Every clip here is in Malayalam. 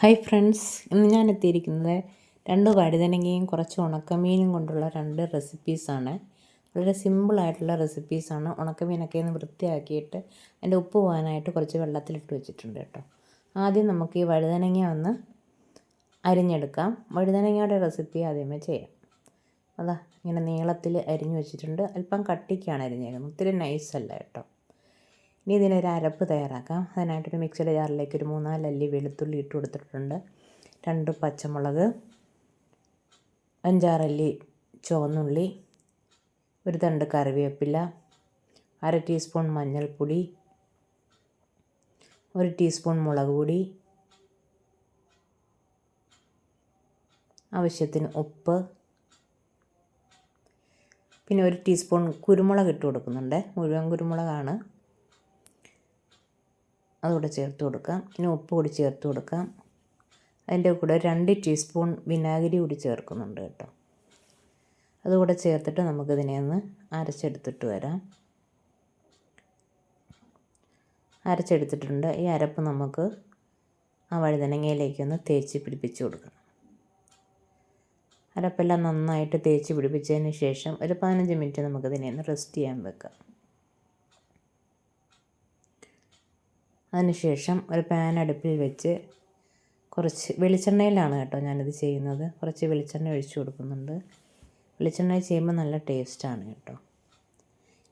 ഹായ് ഫ്രണ്ട്സ് ഇന്ന് ഞാൻ എത്തിയിരിക്കുന്നത് രണ്ട് വഴുതനങ്ങയും കുറച്ച് ഉണക്കമീനും കൊണ്ടുള്ള രണ്ട് റെസിപ്പീസാണ് വളരെ സിമ്പിളായിട്ടുള്ള റെസിപ്പീസാണ് ഉണക്കമീനൊക്കെ ഒന്ന് വൃത്തിയാക്കിയിട്ട് അതിന്റെ ഉപ്പ് പോകാനായിട്ട് കുറച്ച് വെള്ളത്തിലിട്ട് വെച്ചിട്ടുണ്ട് കേട്ടോ. ആദ്യം നമുക്ക് ഈ വഴുതനങ്ങ ഒന്ന് അരിഞ്ഞെടുക്കാം. വഴുതനങ്ങയുടെ റെസിപ്പി ആദ്യമേ ചെയ്യാം. അതാ ഇങ്ങനെ നീളത്തിൽ അരിഞ്ഞു വെച്ചിട്ടുണ്ട്. അല്പം കട്ടിക്കാണ് അരിഞ്ഞേക്കുന്നത്. ഒത്തിരി നൈസല്ല കേട്ടോ. ഇനി ഇതിനൊരു അരപ്പ് തയ്യാറാക്കാം. അതിനായിട്ടൊരു മിക്സിയുടെ ജാറിലേക്ക് ഒരു മൂന്നാൽ അല്ലി വെളുത്തുള്ളി ഇട്ട് കൊടുത്തിട്ടുണ്ട്. രണ്ട് പച്ചമുളക് അഞ്ചാറല്ലി ചുവന്നുള്ളി ഒരു തണ്ട് കറിവേപ്പില അര ടീസ്പൂൺ മഞ്ഞൾപ്പൊടി ഒരു ടീസ്പൂൺ മുളക് പൊടി ആവശ്യത്തിന് ഉപ്പ് പിന്നെ ഒരു ടീസ്പൂൺ കുരുമുളക് ഇട്ട് കൊടുക്കുന്നുണ്ട്. മുഴുവൻ കുരുമുളകാണ്. അതുകൂടെ ചേർത്ത് കൊടുക്കാം. പിന്നെ ഉപ്പ് കൂടി ചേർത്ത് കൊടുക്കാം. അതിന്റെ കൂടെ രണ്ട് ടീസ്പൂൺ വിനാഗിരി കൂടി ചേർക്കുന്നുണ്ട് കേട്ടോ. അതുകൂടെ ചേർത്തിട്ട് നമുക്കിതിനെ ഒന്ന് അരച്ചെടുത്തിട്ട് വരാം. അരച്ചെടുത്തിട്ടുണ്ട്. ഈ അരപ്പ് നമുക്ക് ആ വഴുതനങ്ങയിലേക്കൊന്ന് തേച്ച് പിടിപ്പിച്ച് കൊടുക്കണം. അരപ്പെല്ലാം നന്നായിട്ട് തേച്ച് പിടിപ്പിച്ചതിന് ശേഷം ഒരു പതിനഞ്ച് മിനിറ്റ് നമുക്കിതിനെ ഒന്ന് റെസ്റ്റ് ചെയ്യാൻ വെക്കാം. അതിനുശേഷം ഒരു പാൻ അടുപ്പിൽ വെച്ച് കുറച്ച് വെളിച്ചെണ്ണയിലാണ് കേട്ടോ ഞാനിത് ചെയ്യുന്നത്. കുറച്ച് വെളിച്ചെണ്ണ ഒഴിച്ചു കൊടുക്കുന്നുണ്ട്. വെളിച്ചെണ്ണ ചെയ്യുമ്പോൾ നല്ല ടേസ്റ്റാണ് കേട്ടോ.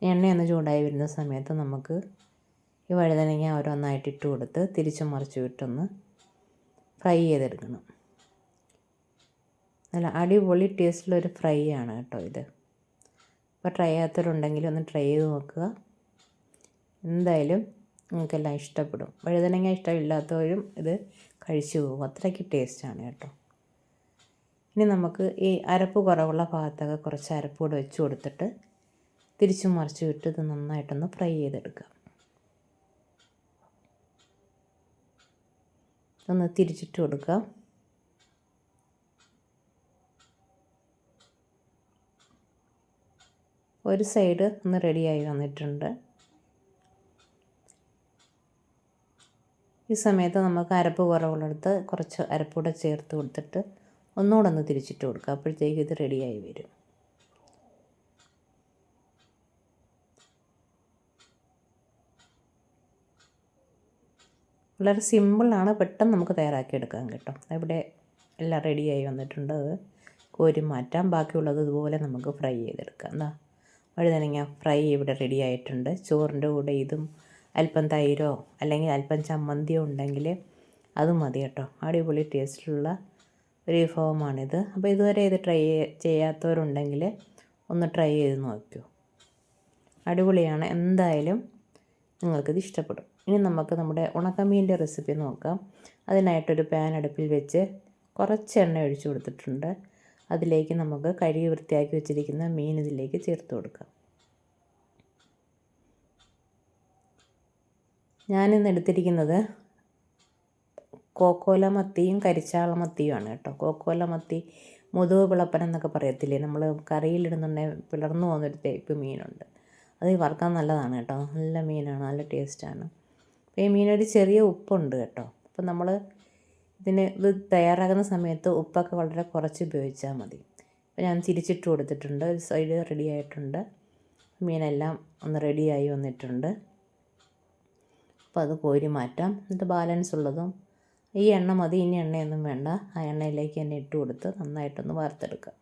എണ്ണയൊന്ന് ചൂടായി വരുന്ന സമയത്ത് നമുക്ക് ഈ വഴുതനങ്ങ ഓരോന്നായിട്ട് ഇട്ട് കൊടുത്ത് തിരിച്ചു മറിച്ച് വിട്ടൊന്ന് ഫ്രൈ ചെയ്തെടുക്കണം. നല്ല അടിപൊളി ടേസ്റ്റിലൊരു ഫ്രൈ ആണ് കേട്ടോ ഇത്. അപ്പോൾ ട്രൈ ചെയ്യാത്തവരുണ്ടെങ്കിൽ ഒന്ന് ട്രൈ ചെയ്ത് നോക്കുക. എന്തായാലും നിങ്ങൾക്കെല്ലാം ഇഷ്ടപ്പെടും. വഴുതനങ്ങ ഇഷ്ടമില്ലാത്തവരും ഇത് കഴിച്ചു പോകും. അത്രയ്ക്ക് ടേസ്റ്റാണ് കേട്ടോ. ഇനി നമുക്ക് ഈ അരപ്പ് കുറവുള്ള ഭാഗത്തൊക്കെ കുറച്ച് അരപ്പ് കൂടെ വെച്ച് കൊടുത്തിട്ട് തിരിച്ചു മറിച്ച് വിട്ട് ഇത് നന്നായിട്ടൊന്ന് ഫ്രൈ ചെയ്തെടുക്കാം. ഒന്ന് തിരിച്ചിട്ട് കൊടുക്കാം. ഒരു സൈഡ് ഒന്ന് റെഡിയായി വന്നിട്ടുണ്ട്. ഈ സമയത്ത് നമുക്ക് അരപ്പ് കുറവുള്ളടുത്ത് കുറച്ച് അരപ്പൂടെ ചേർത്ത് കൊടുത്തിട്ട് ഒന്നുകൂടെ ഒന്ന് തിരിച്ചിട്ട് കൊടുക്കുക. അപ്പോഴത്തേക്ക് ഇത് റെഡിയായി വരും. വളരെ സിമ്പിളാണ്. പെട്ടെന്ന് നമുക്ക് തയ്യാറാക്കിയെടുക്കാം കേട്ടോ. ഇവിടെ എല്ലാം റെഡിയായി വന്നിട്ടുണ്ട്. അത് കോരി മാറ്റാം. ബാക്കിയുള്ളത് ഇതുപോലെ നമുക്ക് ഫ്രൈ ചെയ്തെടുക്കാം. എന്താ വഴുതനങ്ങ ഫ്രൈ ഇവിടെ റെഡി ആയിട്ടുണ്ട് ചോറിന്റെ കൂടെ ഇതും അല്പം തൈരോ അല്ലെങ്കിൽ അല്പം ചമ്മന്തിയോ ഉണ്ടെങ്കിൽ അത് മതി കേട്ടോ. അടിപൊളി ടേസ്റ്റിലുള്ള ഒരു വിഭവമാണിത്. അപ്പോൾ ഇതുവരെ ഇത് ട്രൈ ചെയ്യാത്തവരുണ്ടെങ്കിൽ ഒന്ന് ട്രൈ ചെയ്ത് നോക്കൂ. അടിപൊളിയാണ്. എന്തായാലും നിങ്ങൾക്കിത് ഇഷ്ടപ്പെടും. ഇനി നമുക്ക് നമ്മുടെ ഉണക്കമീന്റെ റെസിപ്പി നോക്കാം. അതിനായിട്ടൊരു പാൻ അടുപ്പിൽ വെച്ച് കുറച്ച് എണ്ണ ഒഴിച്ചു കൊടുത്തിട്ടുണ്ട്. അതിലേക്ക് നമുക്ക് കഴുകി വൃത്തിയാക്കി വെച്ചിരിക്കുന്ന മീൻ ഇതിലേക്ക് ചേർത്ത് കൊടുക്കാം. ഞാനിന്ന് എടുത്തിരിക്കുന്നത് കോക്കോല മത്തിയും കരിച്ചാള മത്തിയുമാണ് കേട്ടോ. കോക്കോല മത്തി മുതുവ് പിളപ്പൻ എന്നൊക്കെ പറയത്തില്ലേ? നമ്മൾ കറിയിലിടുന്നുണ്ടെങ്കിൽ പിളർന്നു പോകുന്നൊരു ടൈപ്പ് മീനുണ്ട്. അത് വറുക്കാൻ നല്ലതാണ് കേട്ടോ. നല്ല മീനാണ് നല്ല ടേസ്റ്റാണ്. അപ്പോൾ ഈ മീനൊരു ചെറിയ ഉപ്പുണ്ട് കേട്ടോ. അപ്പം നമ്മൾ ഇതിന് ഇത് തയ്യാറാക്കുന്ന സമയത്ത് ഉപ്പൊക്കെ വളരെ കുറച്ച് ഉപയോഗിച്ചാൽ മതി. അപ്പോൾ ഞാൻ തിരിച്ചിട്ട് കൊടുത്തിട്ടുണ്ട്. ഒരു സൈഡ് റെഡി ആയിട്ടുണ്ട്. മീനെല്ലാം ഒന്ന് റെഡിയായി വന്നിട്ടുണ്ട്. അപ്പോൾ അത് കോരി മാറ്റാം. എന്നിട്ട് ബാലൻസ് ഉള്ളതും ഈ എണ്ണ മതി ഇനി എണ്ണയൊന്നും വേണ്ട. ആ എണ്ണയിലേക്ക് തന്നെ ഇട്ട് കൊടുത്ത് നന്നായിട്ടൊന്ന് വറുത്തെടുക്കാം.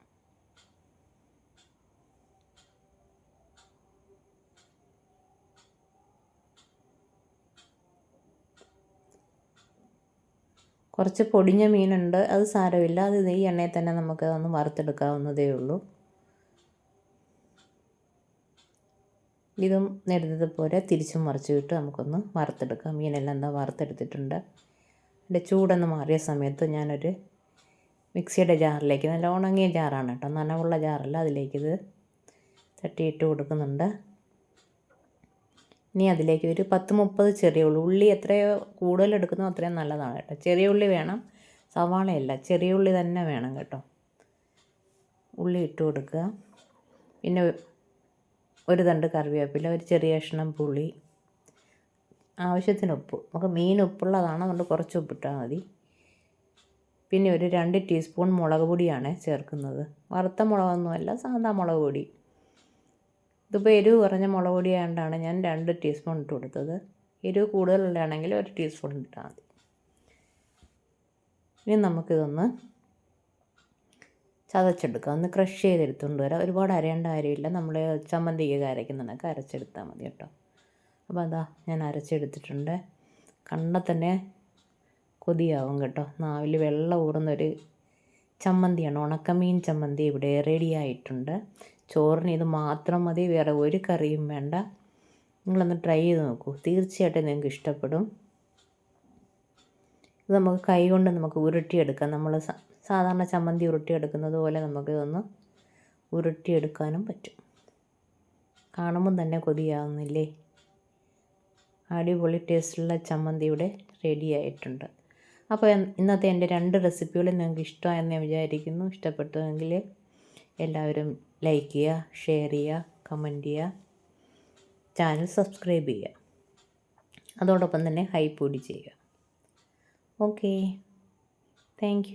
കുറച്ച് പൊടിഞ്ഞ മീനുണ്ട് അത് സാരമില്ല. അത് ഈ എണ്ണയിൽ തന്നെ നമുക്ക് ഒന്ന് വറുത്തെടുക്കാവുന്നതേ ഉള്ളൂ. ഇതും പോലെ തിരിച്ചും മറിച്ച് വിട്ട് നമുക്കൊന്ന് വറുത്തെടുക്കാം. മീനെല്ലാം എന്താ വറുത്തെടുത്തിട്ടുണ്ട്. എന്റെ ചൂടൊന്ന് മാറിയ സമയത്ത് ഞാനൊരു മിക്സിയുടെ ജാറിലേക്ക് നല്ല ഉണങ്ങിയ ജാറാണ് കേട്ടോ. നനവുള്ള ജാറല്ല അതിലേക്ക് ഇത് തട്ടിയിട്ട് കൊടുക്കുന്നുണ്ട്. ഇനി അതിലേക്ക് ഒരു പത്ത് മുപ്പത് ചെറിയ ഉള്ളി. ഉള്ളി എത്രയോ കൂടുതൽ എടുക്കുന്നോ അത്രയും നല്ലതാണ് കേട്ടോ. ചെറിയ ഉള്ളി വേണം സവാളയല്ല ചെറിയ ഉള്ളി തന്നെ വേണം കേട്ടോ. ഉള്ളി ഇട്ട് കൊടുക്കുക. പിന്നെ ഒരു തണ്ട് കറിവേപ്പില ഒരു ചെറിയ കഷ്ണം പുളി ആവശ്യത്തിന് ഉപ്പ്. നമുക്ക് മീൻ ഉപ്പുള്ളതാണ് അതുകൊണ്ട് കുറച്ച് ഉപ്പിട്ടാൽ മതി. പിന്നെ ഒരു രണ്ട് ടീസ്പൂൺ മുളക് പൊടിയാണ് ചേർക്കുന്നത്. വറുത്ത മുളകൊന്നുമല്ല സാധാ മുളക് പൊടി. ഇതിപ്പോൾ എരിവ് കുറഞ്ഞ മുളക് പൊടി ആയതുകൊണ്ടാണ് ഞാൻ രണ്ട് ടീസ്പൂൺ ഇട്ട് കൊടുത്തത്. എരിവ് കൂടുതലുള്ളതാണെങ്കിൽ ഒരു ടീസ്പൂൺ ഇട്ടാൽ മതി. ഇനി നമുക്കിതൊന്ന് ചതച്ചെടുക്കാം ഒന്ന് ക്രഷ് ചെയ്തെടുത്തുകൊണ്ട് വരാം. ഒരുപാട് അരയേണ്ട കാര്യമില്ല. നമ്മൾ ചമ്മന്തിക്ക് അരയ്ക്കുന്നുണ്ടെങ്കിൽ അരച്ചെടുത്താൽ മതി കേട്ടോ. അപ്പോൾ അതാ ഞാൻ അരച്ചെടുത്തിട്ടുണ്ട്. കണ്ട തന്നെ കൊതിയാവും കേട്ടോ. നാവിൽ വെള്ളം ഊറുന്നൊരു ചമ്മന്തിയാണ്. ഉണക്കമീൻ ചമ്മന്തി ഇവിടെ റെഡി ആയിട്ടുണ്ട്. ചോറിന് ഇത് മാത്രം മതി. വേറെ ഒരു കറിയും വേണ്ട. നിങ്ങളൊന്ന് ട്രൈ ചെയ്ത് നോക്കൂ. തീർച്ചയായിട്ടും നിങ്ങൾക്ക് ഇഷ്ടപ്പെടും. ഇത് നമുക്ക് കൈ കൊണ്ട് നമുക്ക് ഉരുട്ടിയെടുക്കാം. നമ്മൾ സാധാരണ ചമ്മന്തി ഉരുട്ടിയെടുക്കുന്നത് പോലെ നമുക്കിതൊന്ന് ഉരുട്ടിയെടുക്കാനും പറ്റും. കാണുമ്പം തന്നെ കൊതിയാവുന്നില്ലേ? അടിപൊളി ടേസ്റ്റുള്ള ചമ്മന്തി ഇവിടെ റെഡി ആയിട്ടുണ്ട്. അപ്പോൾ ഇന്നത്തെ എന്റെ രണ്ട് റെസിപ്പികളും നിങ്ങൾക്ക് ഇഷ്ടമായെന്ന് ഞാൻ വിചാരിക്കുന്നു. ഇഷ്ടപ്പെട്ടുവെങ്കിൽ എല്ലാവരും ലൈക്ക് ചെയ്യുക ഷെയർ ചെയ്യുക കമന്റ് ചെയ്യുക ചാനൽ സബ്സ്ക്രൈബ് ചെയ്യുക. അതോടൊപ്പം തന്നെ ഹൈപ്പ് കൂടി ചെയ്യുക. Okay thank